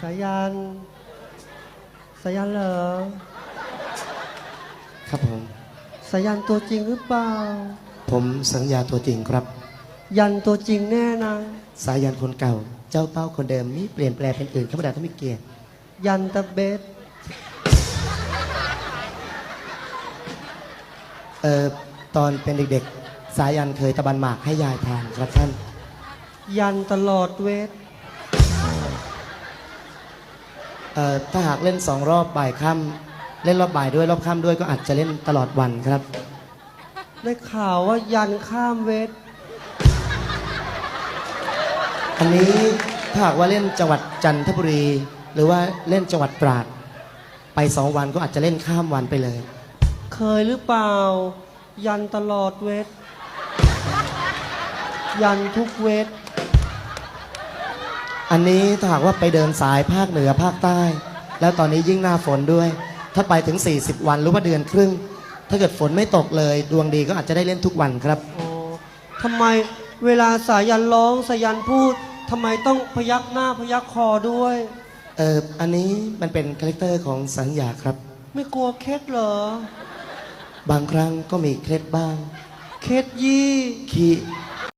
สายันสายันเหรอครับผมสายันตัวจริงหรือเปล่า ผมสัญญาตัวจริงครับ ยันตัวจริงแน่นะสายันคนเก่า เจ้าเป้าคนเดิมมีเปลี่ยนแปลงเป็นอื่นธรรมดาต้องมีเกียรติยันตะเบสเอ่อตอนเป็นเด็กๆ สายันเคยตะบันหมากให้ยายทานครับท่าน ยันตลอดเวท ถ้าหากเล่นสองรอบบ่ายค่ำเล่นรอบบ่ายด้วยรอบค่ำด้วยก็อาจจะเล่นตลอดวันครับ ได้ข่าวว่ายันข้ามเวท อันนี้ถ้าหากว่าเล่นจังหวัดจันทบุรี หรือว่าเล่นจังหวัดตราด ไปสองวันก็อาจจะเล่นข้ามวันไปเลย เคยหรือเปล่า ยันตลอดเวท ยันทุกเวท อันนี้ถ้าหากว่าไปเดินสายภาคเหนือภาคใต้ แล้วตอนนี้ยิ่งหน้าฝนด้วย ถ้าไปถึง 40 วันหรือว่าเดือนครึ่ง ถ้าเกิดฝนไม่ตกเลย ดวงดีก็อาจจะได้เล่นทุกวันครับอ๋อทำไมเวลาสายันร้องสายันพูดทำไมต้องพยักหน้าพยักคอด้วย เอออันนี้มันเป็นคาแรคเตอร์ของสัญญาครับ ไม่กลัวเคล็ดเหรอบางครั้งก็มีเคล็ดบ้าง เคล็ดยี่ ขี้